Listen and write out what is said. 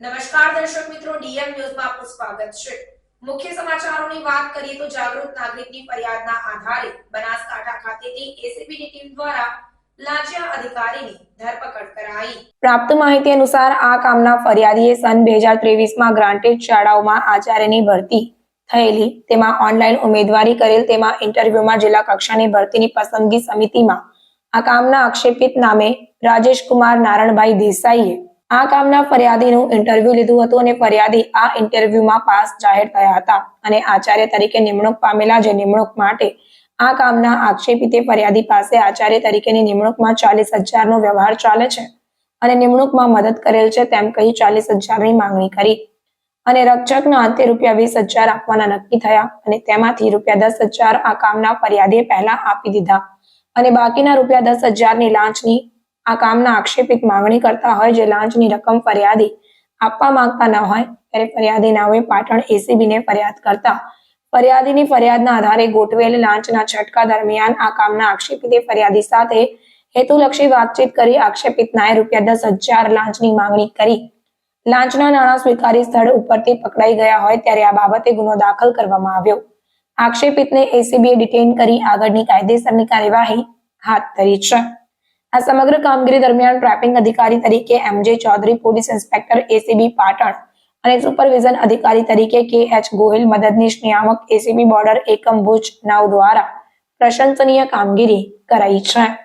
નમસ્કાર દર્શક મિત્રો, ડીએમ ન્યૂઝમાં આપનું સ્વાગત છે. મુખ્ય સમાચારોની વાત કરીએ તો જાગૃત નાગરિકની ફરિયાદના આધારે બનાસકાંઠા ખાતેથી એસીબીની ટીમ દ્વારા પ્રાપ્ત માહિતી અનુસાર આ કામના ફરિયાદીએ સન બે હજાર ત્રેવીસમાં ગ્રાન્ટેડ શાળાઓમાં આચાર્યની ભરતી થયેલી, તેમાં ઓનલાઈન ઉમેદવારી કરેલ, તેમાં ઇન્ટરવ્યુમાં જિલ્લા કક્ષાની ભરતીની પસંદગી સમિતિમાં આ કામના આક્ષેપિત નામે રાજેશ કુમાર નારણભાઈ દેસાઈએ આ કામના ફરિયાદીનું ઇન્ટરવ્યુ લીધું હતું અને ફરિયાદી આ ઇન્ટરવ્યુમાં પાસ જાહેર થયા હતા અને આચાર્ય તરીકે નિમણૂક પામેલા જે નિમણૂક માટે આ કામના આક્ષેપિતે ફરિયાદી પાસે આચાર્ય તરીકેની નિમણૂકમાં ચાલીસ હજારનો વ્યવહાર ચાલે છે અને નિમણૂકમાં મદદ કરેલ છે તેમ કહી ચાલીસ હજારની માંગણી કરી. અને રક્ષકના અંતે રૂપિયા વીસ હજાર આપવાના નક્કી થયા અને તેમાંથી રૂપિયા દસ હજાર આ કામના ફરિયાદીએ પહેલા આપી દીધા. અને બાકીના રૂપિયા દસ હજારની લાંચની આ કામના આક્ષેપિત માંગણી કરતા હોય જે લાંચની રકમ ફરિયાદી આપવા માંગતા ન હોય, ત્યારે ફરિયાદી નામે પાટણ એસીબીને ફરિયાદ કરતા. ફરિયાદીની ફરિયાદના આધારે ગોઠવેલ લાંચના છટકા દરમિયાન આ કામના આક્ષેપિતે ફરિયાદી સાથે હેતુલક્ષી વાતચીત કરી આક્ષેપિત નાએ રૂપિયા દસ હજાર લાંચની માંગણી કરી. લાંચના નાણાં સ્વીકારી સ્થળ ઉપરથી પકડાઈ ગયા હોય ત્યારે આ બાબતે ગુનો દાખલ કરવામાં આવ્યો. આક્ષેપિતને એસીબીએ ડિટેન કરી આગળની કાયદેસરની કાર્યવાહી હાથ ધરી છે. આ સમગ્ર કામગીરી દરમિયાન ટ્રાફિક અધિકારી તરીકે MJ Chaudhary, police inspector, ACB Patan અને સુપરવિઝન અધિકારી તરીકે કે એચ ગોહિલ મદદનીશ નિયામક, એસીબી બોર્ડર એકમ ભુજ નાવ દ્વારા પ્રશંસનીય કામગીરી કરાઈ છે.